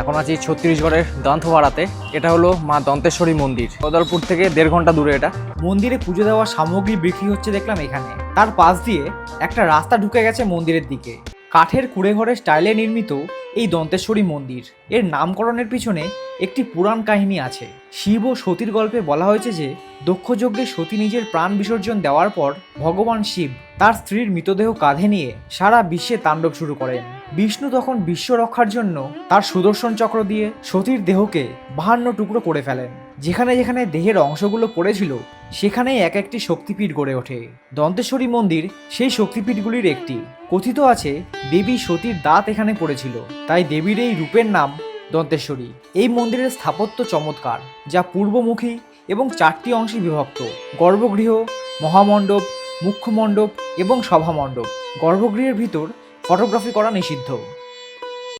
এখন আছি ছত্তিশগড়ের দন্তভাড়াতে এটা হলো মা দন্তেশ্বরী মন্দির। বদরপুর থেকে দেড় ঘণ্টা দূরে এটা। মন্দিরে পুজো দেওয়ার সামগ্রী বিক্রি হচ্ছে দেখলাম এখানে। তার পাশ দিয়ে একটা রাস্তা ঢুকে গেছে মন্দিরের দিকে। কাঠের কুড়ে ঘরের স্টাইলে নির্মিত এই দন্তেশ্বরী মন্দির। এর নামকরণের পিছনে একটি পুরাণ কাহিনী আছে। শিব ও সতীর গল্পে বলা হয়েছে যে দক্ষযজ্ঞে সতী নিজের প্রাণ বিসর্জন দেওয়ার পর ভগবান শিব তার স্ত্রীর মৃতদেহ কাঁধে নিয়ে সারা বিশ্বে তাণ্ডব শুরু করেন। বিষ্ণু তখন বিশ্ব রক্ষার জন্য তার সুদর্শন চক্র দিয়ে সতীর দেহকে বাহান্ন টুকরো করে ফেলেন। যেখানে যেখানে দেহের অংশগুলো পড়েছিল, সেখানেই এক একটি শক্তিপীঠ গড়ে ওঠে। দন্তেশ্বরী মন্দির সেই শক্তিপীঠগুলির একটি। কথিত আছে, দেবী সতীর দাঁত এখানে পড়েছিল, তাই দেবীর এই রূপের নাম দন্তেশ্বরী। এই মন্দিরের স্থাপত্য চমৎকার, যা পূর্বমুখী এবং চারটি অংশে বিভক্ত। গর্ভগৃহ, মহামণ্ডপ, মুখ্যমণ্ডপ এবং সভামণ্ডপ। গর্ভগৃহের ভিতর ফটোগ্রাফি করা নিষিদ্ধ।